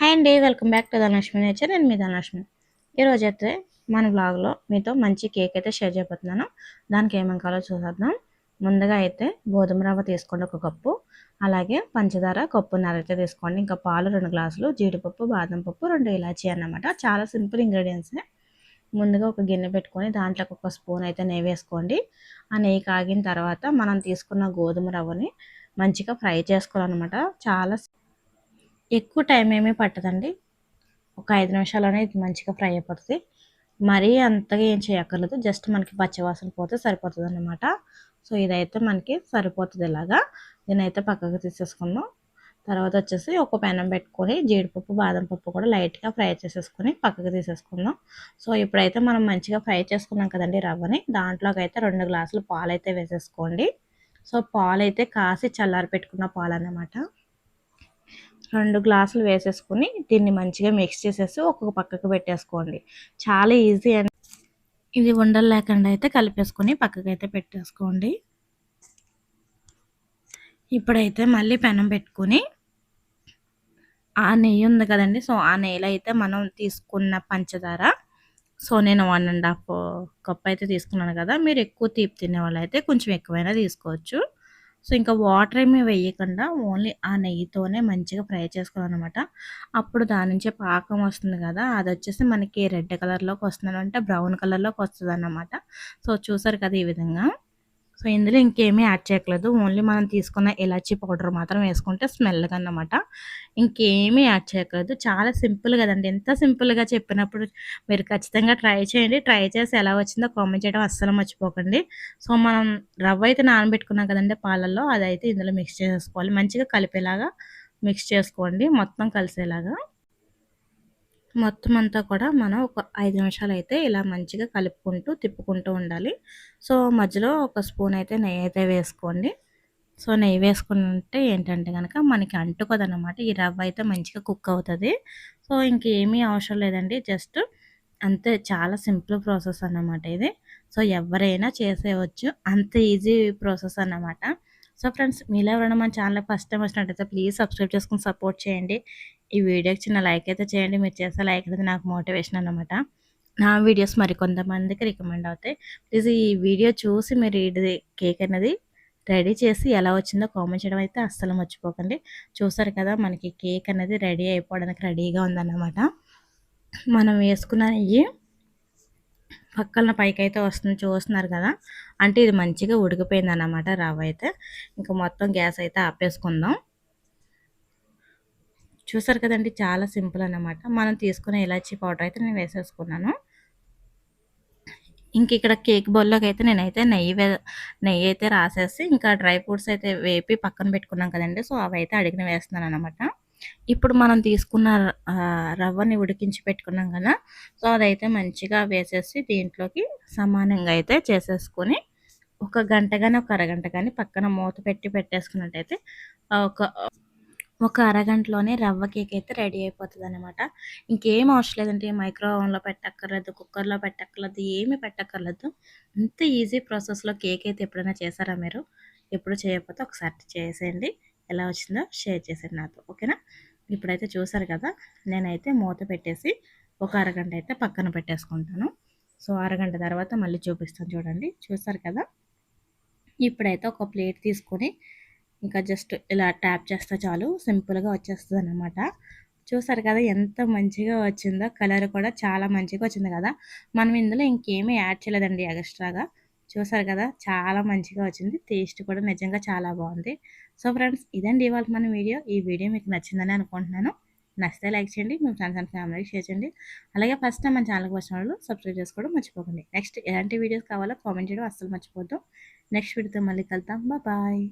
Hi అండి welcome back to Dhanalakshmi nature నేను మీ ధనలక్ష్మి ఈరోజు అయితే మన బ్లాగ్లో మీతో మంచి కేక్ అయితే షేర్ చేయబోతున్నాను. దానికి ఏమేమి కావాలో చూసేద్దాం. ముందుగా అయితే గోధుమ రవ్వ తీసుకోండి ఒక కప్పు. అలాగే పంచదార కప్పున్నర అయితే తీసుకోండి. ఇంకా పాలు రెండు గ్లాసులు జీడిపప్పు బాదం పప్పు రెండు ఇలాచీ అన్నమాట. చాలా సింపుల్ ఇంగ్రీడియంట్సే ముందుగా ఒక గిన్నె పెట్టుకొని దాంట్లో ఒక స్పూన్ అయితే నెయ్యి వేసుకోండి. ఆ నెయ్యి కాగిన తర్వాత మనం తీసుకున్న గోధుమ రవ్వని మంచిగా ఫ్రై చేసుకోవాలన్నమాట. చాలా ఎక్కువ టైం ఏమీ పట్టదండి. ఒక ఐదు నిమిషాలనే ఇది మంచిగా ఫ్రై అయిపోతుంది. మరీ అంతగా ఏం చేయక్కర్లేదు. జస్ట్ మనకి పచ్చివాసన పోతే సరిపోతుంది అనమాట సో ఇదైతే మనకి సరిపోతుంది ఇలాగా. దీనైతే పక్కకు తీసేసుకుందాం. తర్వాత వచ్చేసి ఒక పెనం పెట్టుకొని జీడిపప్పు బాదం పప్పు కూడా లైట్గా ఫ్రై చేసేసుకొని పక్కకు తీసేసుకుందాం. సో ఇప్పుడైతే మనం మంచిగా ఫ్రై చేసుకున్నాం కదండి రవ్వని. దాంట్లోకి అయితే రెండు గ్లాసులు పాలు అయితే వేసేసుకోండి. సో పాలు అయితే కాసి చల్లారి పెట్టుకున్న పాలు అన్నమాట రెండు గ్లాసులు వేసేసుకుని దీన్ని మంచిగా మిక్స్ చేసేసి ఒక్కొక్క పక్కకు పెట్టేసుకోండి. చాలా ఈజీ అండి. ఇది ఉండలు లేకుండా అయితే కలిపేసుకొని పక్కకు అయితే పెట్టేసుకోండి. ఇప్పుడైతే మళ్ళీ పెనం పెట్టుకుని ఆ నెయ్యి ఉంది కదండి సో ఆ నెయ్యిలో అయితే మనం తీసుకున్న పంచదార సో నేను వన్ అండ్ హాఫ్ కప్ అయితే తీసుకున్నాను కదా మీరు ఎక్కువ తీపి తినే వాళ్ళు అయితే కొంచెం ఎక్కువైనా తీసుకోవచ్చు. సో ఇంకా వాటర్ ఏమీ వేయకుండా ఓన్లీ ఆ నెయ్యితోనే మంచిగా ఫ్రై చేసుకోవాలన్నమాట. అప్పుడు దాని నుంచే పాకం వస్తుంది కదా అది వచ్చేసి మనకి రెడ్ కలర్లోకి వస్తుంది అంటే బ్రౌన్ కలర్లోకి వస్తుంది అన్నమాట సో చూసారు కదా ఈ విధంగా. సో ఇందులో ఇంకేమీ యాడ్ చేయట్లేదు. ఓన్లీ మనం తీసుకున్న ఇలాచీ పౌడర్ మాత్రం వేసుకుంటే స్మెల్గా అన్నమాట ఇంకేమీ యాడ్ చేయట్లేదు. చాలా సింపుల్ కదండి. ఎంత సింపుల్గా చెప్పినప్పుడు మీరు ఖచ్చితంగా ట్రై చేయండి. ట్రై చేసి ఎలా వచ్చిందో కామెంట్ చేయడం అస్సలు మర్చిపోకండి. సో మనం రవ్వ అయితే నానబెట్టుకున్నాం కదండి పాలల్లో. అదైతే ఇందులో మిక్స్ చేసుకోవాలి. మంచిగా కలిపేలాగా మిక్స్ చేసుకోండి. మొత్తం కలిసేలాగా. మొత్తం అంతా కూడా మనం ఒక ఐదు నిమిషాలు అయితే ఇలా మంచిగా కలుపుకుంటూ తిప్పుకుంటూ ఉండాలి. సో మధ్యలో ఒక స్పూన్ అయితే నెయ్యి అయితే వేసుకోండి. సో నెయ్యి వేసుకుంటే ఏంటంటే కనుక మనకి అంటుకోదన్నమాట. ఈ రవ్వ అయితే మంచిగా కుక్ అవుతుంది. సో ఇంకేమీ అవసరం లేదండి. జస్ట్ అంతే చాలా సింపుల్ ప్రాసెస్ అన్నమాట ఇది. సో ఎవరైనా చేసేయవచ్చు అంత ఈజీ ప్రాసెస్ అన్నమాట. సో ఫ్రెండ్స్ మీలో ఎవరైనా మన ఛానల్ ఫస్ట్ టైం వచ్చినట్టయితే ప్లీజ్ సబ్స్క్రైబ్ చేసుకుని సపోర్ట్ చేయండి. ఈ వీడియోకి చిన్న లైక్ అయితే చేయండి. మీరు చేసే లైక్ అనేది నాకు మోటివేషన్ అనమాట నా వీడియోస్ మరి కొంతమందికి రికమెండ్ అవుతాయి. ప్లీజ్ ఈ వీడియో చూసి మీరు ఇది కేక్ అనేది రెడీ చేసి ఎలా వచ్చిందో కామెంట్ చేయడం అయితే అస్సలు మర్చిపోకండి. చూసారు కదా మనకి కేక్ అనేది రెడీ అయిపోవడానికి రెడీగా ఉందన్నమాట. మనం వేసుకున్న నెయ్యి పక్కన పైకి అయితే వస్తుంది చూస్తున్నారు కదా అంటే ఇది మంచిగా ఉడికిపోయింది అన్నమాట రవ్వ అయితే. ఇంకా మొత్తం గ్యాస్ అయితే ఆపేసుకుందాం. చూసారు కదండి చాలా సింపుల్ అనమాట మనం తీసుకునే ఇలాచీ పౌడర్ అయితే నేను వేసేసుకున్నాను. ఇంక ఇక్కడ కేక్ బౌల్లోకి అయితే నేనైతే నెయ్యి నెయ్యి అయితే రాసేసి ఇంకా డ్రై ఫ్రూట్స్ అయితే వేపి పక్కన పెట్టుకున్నాం కదండి సో అవి అయితే అడిగిన వేస్తున్నాను అనమాట ఇప్పుడు మనం తీసుకున్న రవ్వని ఉడికించి పెట్టుకున్నాం కదా సో అదైతే మంచిగా వేసేసి దీంట్లోకి సమానంగా అయితే చేసేసుకొని ఒక గంట కానీ ఒక అరగంట కానీ పక్కన మూత పెట్టి పెట్టేసుకున్నట్టయితే ఒక ఒక అరగంటలోనే రవ్వ కేక్ అయితే రెడీ అయిపోతుంది అనమాట ఇంకేం అవసరం లేదంటే మైక్రో ఓవెన్లో పెట్టక్కర్లేదు కుక్కర్లో పెట్టక్కర్లేదు ఏమి పెట్టక్కర్లేదు. అంత ఈజీ ప్రాసెస్లో కేక్ అయితే ఎప్పుడైనా చేశారా మీరు? ఎప్పుడు చేయకపోతే ఒకసారి చేసేయండి. ఎలా వచ్చిందో షేర్ చేసేయండి నాతో ఓకేనా? ఇప్పుడైతే చూసారు కదా నేనైతే మూత పెట్టేసి ఒక అరగంట అయితే పక్కన పెట్టేసుకుంటాను. సో అరగంట తర్వాత మళ్ళీ చూపిస్తాను చూడండి. చూసారు కదా? ఇప్పుడైతే ఒక ప్లేట్ తీసుకొని ఇంకా జస్ట్ ఇలా ట్యాప్ చేస్తే చాలు సింపుల్గా వచ్చేస్తుంది అనమాట చూసారు కదా ఎంత మంచిగా వచ్చిందో కలర్ కూడా చాలా మంచిగా వచ్చింది కదా. మనం ఇందులో ఇంకేమీ యాడ్ చేయలేదండి ఎక్స్ట్రాగా. చూసారు కదా చాలా మంచిగా వచ్చింది టేస్ట్ కూడా నిజంగా చాలా బాగుంది. సో ఫ్రెండ్స్ ఇదండి ఇవాళ మన వీడియో. ఈ వీడియో మీకు నచ్చిందని అనుకుంటున్నాను. నచ్చితే లైక్ చేయండి మీ ఫ్రెండ్స్ అండ్ ఫ్యామిలీకి షేర్ చేయండి. అలాగే ఫస్ట్ టైం మన ఛానల్కి వచ్చిన వాళ్ళు సబ్స్క్రైబ్ చేసుకోవడం మర్చిపోకండి. నెక్స్ట్ ఎలాంటి వీడియోస్ కావాలో కామెంట్ చేయడం అస్సలు మర్చిపోద్దాం నెక్స్ట్ వీడియోతో మళ్ళీ కలుద్దాం. బాయ్.